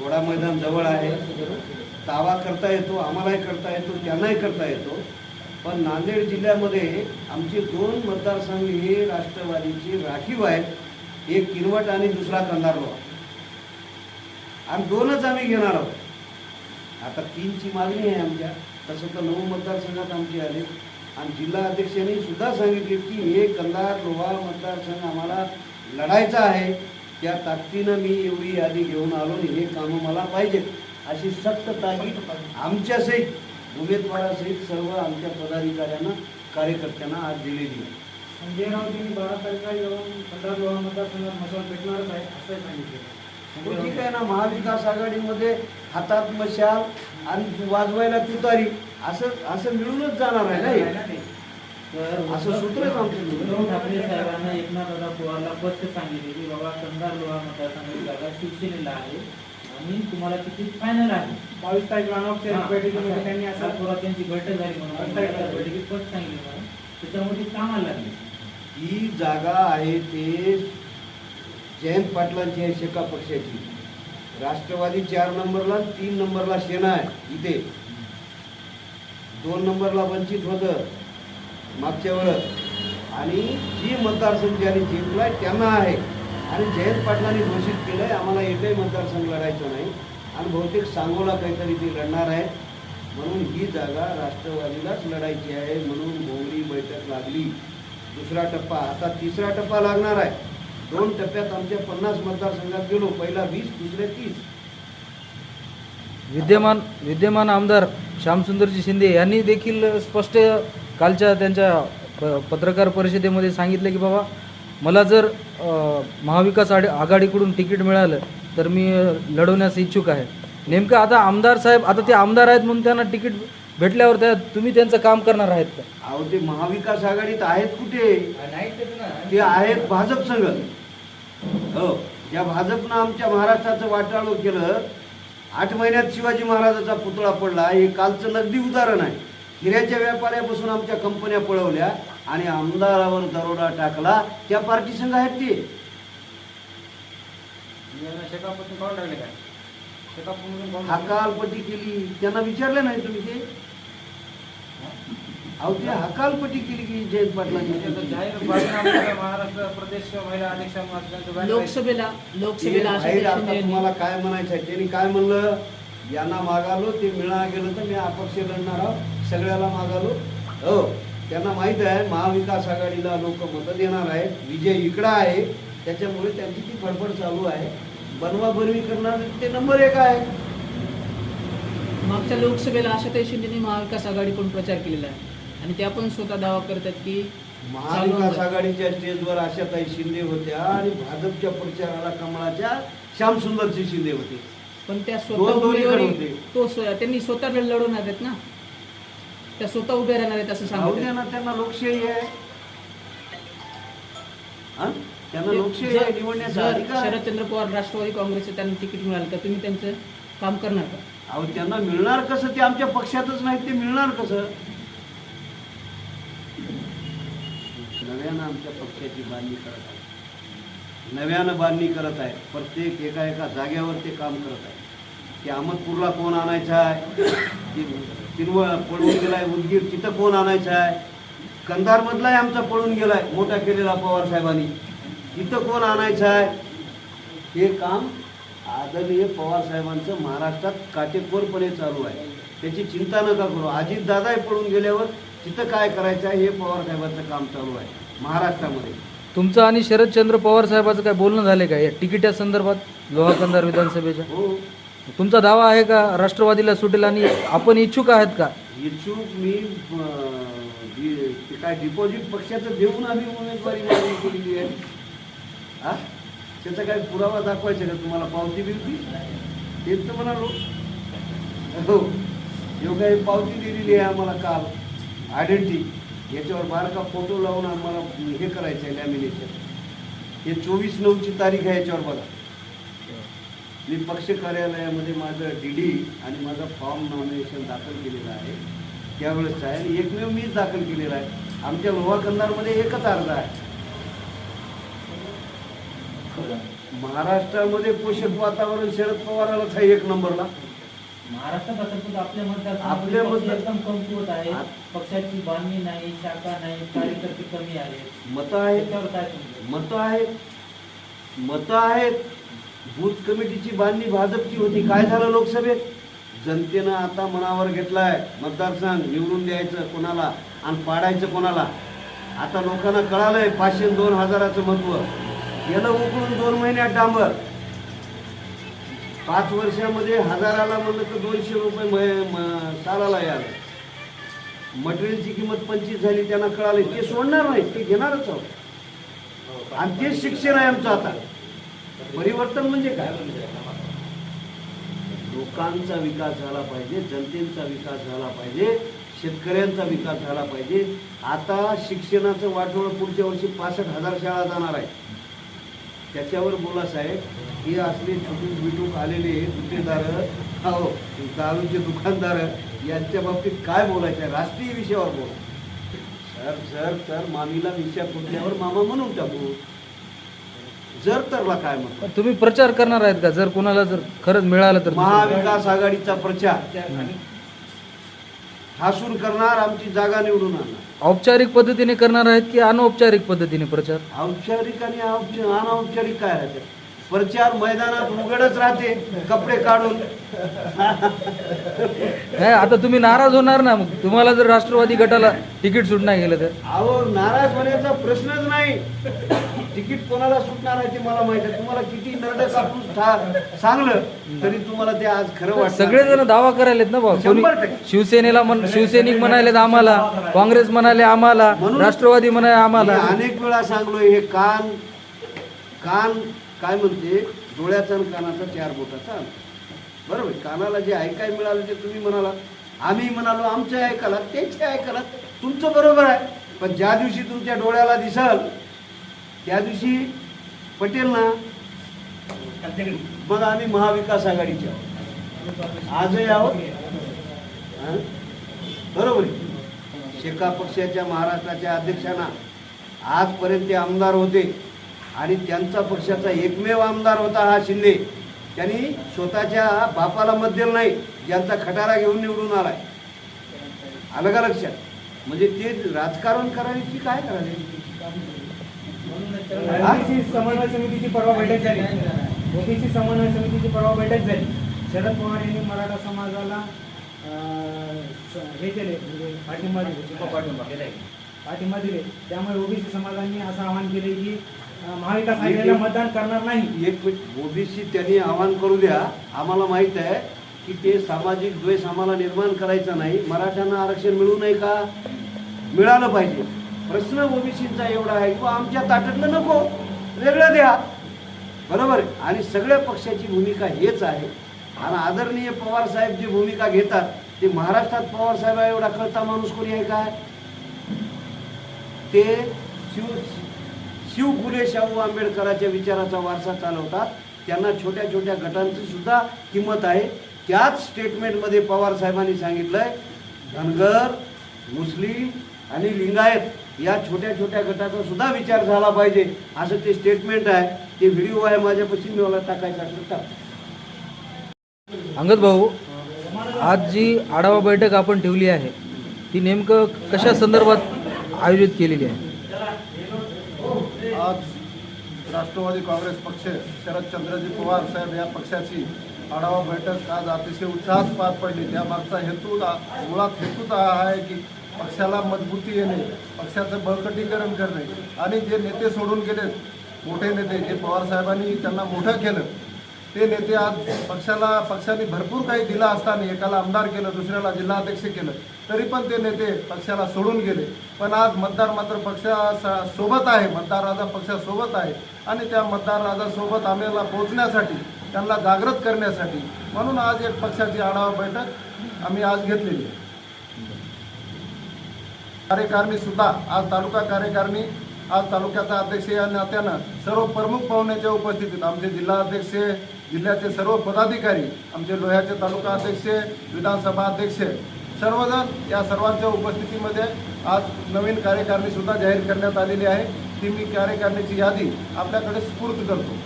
घोडा मैदान जवळ आहे. दावा करता येतो आम्हालाही करता येतो त्यांनाही करता येतो. पण नांदेड जिल्ह्यामध्ये आमचे दोन मतदारसंघ हे राष्ट्रवादीचे राखीव आहेत. एक किनवट आणि दुसरा कंधारवा आणि दोनच आम्ही घेणार आहोत. आता तीनची मागणी आहे आमच्या. तसं तर नऊ मतदारसंघात आमचे आले. आणि जिल्हा अध्यक्षांनी सुद्धा सांगितले की हे कंधार लोहा मतदारसंघ आम्हाला लढायचा आहे. त्या ताकदीनं मी एवढी यादी घेऊन आलो आणि हे कामं मला पाहिजेत. अशी सक्त ताकीद आमच्यासहित उमेदवारासहित सर्व आमच्या पदाधिकाऱ्यांना कार्यकर्त्यांना आज दिलेली आहे. संजय बारा तारखेला येऊन पंधरा लोहा मतदारसंघात भेटणारच आहे असंही सांगितलं. ठीक आहे ना महाविकास आघाडीमध्ये हातात मशाल आणि वाजवायला तुतारी असं असं मिळूनच जाणार आहे ना असं आमचं? उद्धव. ठाकरे साहेबांना एकनाथ दादा पवारला स्पष्ट सांगितले की बाबा कंधार लोहा मतदारसंघाची जागा शिवसेनेला आहे आणि तुम्हाला तिकीट फायनल आहे. बावीस तारखेला अनौपचारिक बैठकीमध्ये त्यांनी असं थोडा त्यांची बैठक झाली म्हणून. बैठकीत स्पष्ट सांगितलं म्हणून. त्याच्यामुळे ती कामाला लागली. ही जागा आहे ते जयंत पाटलांची आहे शेका पक्षाची. राष्ट्रवादी चार नंबरला तीन नंबरला सेना आहे इथे. दोन नंबरला वंचित होतं. मागच्या वेळेस. आणि जी मतदारसंघ ज्यांनी जिंकलाय त्यांना आहे. आणि जयंत पाटलांनी घोषित केलंय आम्हाला एकही मतदारसंघ लढायचा नाही. आणि बहुतेक सांगोला काहीतरी ते लढणार आहे. म्हणून ही जागा राष्ट्रवादीलाच लढायची आहे. म्हणून भोवली बैठक लागली. दुसरा टप्पा आता तिसरा टप्पा लागणार आहे. दोन टप्प्यात आमच्या पन्नास मतदारसंघात गेलो. पहिला वीस दुसरे तीस. विद्यमान विद्यमान आमदार श्यामसुंदरजी शिंदे यांनी देखील स्पष्ट कालच्या त्यांच्या प- पत्रकार परिषदेमध्ये सांगितलं की बाबा मला जर महाविकास आघा- आघाडीकडून तिकीट मिळालं तर मी लढवण्यास इच्छुक आहे. नेमकं आता आमदार साहेब आता ते आमदार आहेत म्हणून त्यांना तिकीट भेटल्यावर त्या तुम्ही त्यांचं काम करणार आहेत का? अहो ते महाविकास आघाडीत आहेत कुठे? ते आहेत भाजप संघ. हो ज्या भाजपनं आमच्या महाराष्ट्राचं वाटाळू केलं. आठ महिन्यात शिवाजी महाराजाचा पुतळा पडला. हे कालचं नगदी उदाहरण आहे. हिऱ्याच्या व्यापाऱ्यापासून आमच्या कंपन्या पळवल्या आणि आमदारावर दरोडा टाकला. त्या पार्टी संघ आहेत ते. शेकापासून काढून टाकले काय? शेकापासून काढून हकालपट्टी केली. त्यांना विचारले नाही तुम्ही ते? अहो ते हकालपट्टी केली की जयंत पाटलांनी जाहीर बातम्या महाराष्ट्र प्रदेश महिला अध्यक्ष. लोकसभेला लोकसभेला तुम्हाला काय म्हणायचं आहे? त्यांनी काय म्हणलं? यांना मागालो ते मिळा गेलं तर मी अपक्ष लढणार आहोत सगळ्याला मागालो. हो त्यांना माहीत आहे महाविकास आघाडीला लोक मतं देणार आहेत विजय इकडं आहे त्याच्यामुळे त्यांची ती फडफड चालू आहे. बनवा बनवी करणार ते नंबर एक आहे. मागच्या लोकसभेला आशाताई शिंदेनी महाविकास आघाडीकडून प्रचार केलेला आहे. आणि त्या पण स्वतः दावा करतात की महाविकास आघाडीच्या स्टेजवर आशाताई शिंदे होत्या आणि भाजपच्या प्रचाराला कमळाच्या श्यामसुंदरजी शिंदे होते. पण त्या स्वतः उमेदवारी. तो त्यांनी स्वतः लढवणार आहेत ना. त्या स्वतः उभ्या राहणार आहेत असं ना त्यांना लोकशाही आहे. हा? त्यांना लोकशाही आहे जर निवडण्याचा. शरदचंद्र पवार राष्ट्रवादी काँग्रेसचं त्यांना तिकीट मिळालं तर तुम्ही त्यांचं काम करणार का? अहो त्यांना मिळणार कसं? ते आमच्या पक्षातच नाही ते मिळणार कसं? नव्यानं आमच्या पक्षाची बांधणी करत नव्यानं बांधणी करत आहे. प्रत्येक एका एका जाग्यावर ते काम करत आहे. की अहमदपूरला कोण आणायचं आहे? की तिरवळ पळून गेलाय उदगीर तिथं कोण आणायचं आहे? कंधारमधलाही आमचा पळून गेलाय मोठा केलेला पवार साहेबांनी. तिथं कोण आणायचं आहे? हे काम आदरणीय पवार साहेबांचं महाराष्ट्रात काटेकोरपणे चालू आहे. त्याची चिंता नका करू. अजितदादाही पळून गेल्यावर तिथं काय करायचं आहे हे पवार साहेबांचं काम चालू आहे महाराष्ट्रामध्ये. तुमचं आणि शरदचंद्र पवार साहेबाचं काय बोलणं झालं का? या तिकिटा संदर्भात लोहा कंधार विधानसभेच्या? हो. तुमचा दावा आहे का? राष्ट्रवादीला सुटेल आणि आपण इच्छुक आहात का? इच्छुक मी अं, डि- ते काय डिपॉझिट पक्षाचं देऊन आम्ही उमेदवारी मागणी केलेली आहे. हा? त्याचा काय पुरावा दाखवायचा का तुम्हाला? पावती बिवती? तेच तर म्हणालो. हो. काही पावती दिलेली आहे आम्हाला काल. आयडेंटिटी याच्यावर बारका फोटो लावून आम्हाला हे करायचं आहे लॅमिनेशन हे चोवीस नऊची तारीख आहे याच्यावर बघा. मी पक्ष कार्यालयामध्ये माझं डी डी आणि माझा फॉर्म नॉमिनेशन दाखल केलेलं आहे. त्यावेळेस आहे आणि एकमेव मीच दाखल केलेला आहे. आमच्या लोहा कंधारमध्ये एकच अर्ज आहे. महाराष्ट्रामध्ये पोषक वातावरण शरद पवारालाच आहे एक नंबरला. महाराष्ट्रात आपल्या मतदार- एकदम कमकुवत आहे पक्षाची बांधणी नाही शाखा नाही कार्यकर्ते कमी आहेत. मतं आहेत. काय मतं आहेत. मतं आहेत. बूथ कमिटीची बांधणी भाजपची होती. काय झालं लोकसभेत? जनतेनं आता मनावर घेतलाय. मतदारसंघ निवडून द्यायचं कोणाला आणि पाडायचं कोणाला? आता लोकांना कळालंय पाचशे दोन हजाराचं महत्त्व. गेलं उकळून दोन महिन्यात डांबर. पाच वर्षामध्ये हजाराला म्हणलं तर दोनशे रुपये म- सालाला याला मटेरियलची किंमत पंचवीस झाली त्यांना कळाले ते सोडणार नाही ते घेणारच आहोत. आणि तेच शिक्षण आहे आमचं आता. परिवर्तन म्हणजे काय? लोकांचा विकास झाला पाहिजे जनतेचा विकास झाला पाहिजे शेतकऱ्यांचा विकास झाला पाहिजे. आता शिक्षणाचं वाटोळ पुढच्या वर्षी पासष्ट हजार शाळा जाणार आहे त्याच्यावर बोला साहेब हे असले छुटूक बिटूक आलेले गुत्तेदार हो दारूचे दुकानदार यांच्या बाबतीत काय बोलायचं आहे? राष्ट्रीय विषयावर बोल. सर सर तर मामीला विषय फुटल्यावर मामा म्हणून टाकू. जर तरला काय म्हणतो पण तुम्ही प्रचार करणार आहेत का? जर कोणाला जर खरंच मिळालं तर महाविकास आघाडीचा प्रचार. हासून करणार आमची जागा निवडून आणणार. औपचारिक पद्धतीने करणार आहेत की अनौपचारिक पद्धतीने प्रचार? औपचारिक आणि औपच- अनौपचारिक काय राहते? प्रचार मैदानात उघडच राहते कपडे काढून. नाही आता तुम्ही नाराज होणार ना मग. तुम्हाला जर राष्ट्रवादी गटाला तिकीट सुट नाही गेलं तर? अहो नाराज होण्याचा प्रश्नच नाही. तिकीट कोणाला सुटणार आहे ते मला माहीत आहे. तुम्हाला किती नरड कापून ठा- सांगलं तरी तुम्हाला ते आज खरं वाटत सगळेजण दावा करायलेत ना भाऊ. कोणी शंभर टक्के. शिवसेनेला म्हण शिवसैनिक म्हणायलेत आम्हाला काँग्रेस म्हणाले आम्हाला म्हणून- राष्ट्रवादी म्हणाले आम्हाला. अनेक वेळा सांगलोय हे कान कान काय म्हणते डोळ्याचा आणि कानाचा चार बोटाचा अंतर. बरोबर कानाला जे ऐकाय मिळालं ते तुम्ही म्हणाला आम्ही म्हणालो आमच्या ऐकाला त्यांचे ऐकाला तुमचं बरोबर आहे. पण ज्या दिवशी तुमच्या डोळ्याला दिसल त्या दिवशी पटेल ना मग आम्ही महाविकास आघाडीचे आहोत. आजही आहोत. बरोबर शेका पक्षाच्या महाराष्ट्राच्या अध्यक्षांना आजपर्यंत ते आमदार होते आणि त्यांचा पक्षाचा एकमेव आमदार होता हा शिंदे. त्यांनी स्वतःच्या बापाला मत दिलं नाही ज्यांचा खटारा घेऊन निवडून आला आलं का लक्षात? म्हणजे ते राजकारण करायची काय करायचे? ओबीसी समन्वय समितीची परवा बैठक झाली. ओबीसी समन्वय समितीची परवा बैठक झाली. शरद पवार यांनी मराठा समाजाला हे केले म्हणजे पाठिंबा दिले. पाठिंबा दिले. त्यामुळे ओबीसी समाजांनी असं आवाहन केले की महाविकास आघाडीला मतदान करणार नाही. एक ओबीसी त्यांनी आवाहन करू द्या. आम्हाला माहीत आहे की ते सामाजिक द्वेष आम्हाला निर्माण करायचा नाही. मराठ्यांना आरक्षण मिळू नये का? मिळालं पाहिजे. प्रश्न ओबीसीचा एवढा आहे किंवा आमच्या ताटातलं नको वेगळं द्या. बरोबर? आणि सगळ्या पक्षाची भूमिका हेच आहे. आणि आदरणीय पवारसाहेब जी भूमिका घेतात ते महाराष्ट्रात पवार साहेब एवढा कळता माणूस कोणी आहे काय? ते शिव शिव फुले शाहू आंबेडकरांच्या विचाराचा वारसा चालवतात. त्यांना छोट्या छोट्या गटांची सुद्धा किंमत आहे. त्याच स्टेटमेंटमध्ये पवार साहेबांनी सांगितलंय धनगर मुस्लिम आणि लिंगायत या छोट्या छोट्या गटाचा सुद्धा विचार झाला पाहिजे. असं ते स्टेटमेंट आहे. ते व्हिडिओ आहे माझ्यापाशी मी मला टाकायचा असेल टाक अंगद भाऊ आज जी आढावा बैठक आपण ठेवली आहे ती नेमकं कशा संदर्भात आयोजित केलेली आहे? आज राष्ट्रवादी काँग्रेस पक्ष शरदचंद्रजी पवार साहेब या पक्षाची आढावा बैठक आज अतिशय उत्साहात पार पडली. त्यामागचा हेतू मुळात हेतूच हा आहे की पक्षाला मजबूती येणे पक्षाचं बळकटीकरण करणे आणि जे नेते सोडून गेले मोठे नेते जे पवार साहेबांनी त्यांना मोठं केलं ते नेते आज पक्षाला पक्षाने भरपूर काही दिला असताना एकाला आमदार केलं दुसऱ्याला जिल्हाध्यक्ष केलं तरी पण ते नेते पक्षाला सोडून गेले. पण आज मतदार मात्र पक्षा सोबत आहे मतदार राजा पक्षासोबत आहे आणि त्या मतदार राजासोबत आम्हाला पोहोचण्यासाठी त्यांना जागृत करण्यासाठी म्हणून आज एक पक्षाची आढावा बैठक आम्ही आज घेतलेली आहे. कार्यकारिणी सुद्धा आज तालुका कार्यकारिणी आज तालुक्याचा अध्यक्ष या नात्यानं सर्व प्रमुख पाहुण्याच्या उपस्थितीत आमचे जिल्हा अध्यक्ष जिल्ह्याचे सर्व पदाधिकारी आमचे लोह्याचे तालुका अध्यक्ष विधानसभा अध्यक्ष सर्वजण या सर्वांच्या उपस्थितीमध्ये आज नवीन कार्यकारिणीसुद्धा जाहीर करण्यात आलेली आहे. ती मी कार्यकारिणीची यादी आपल्याकडे स्फूर्त करतो.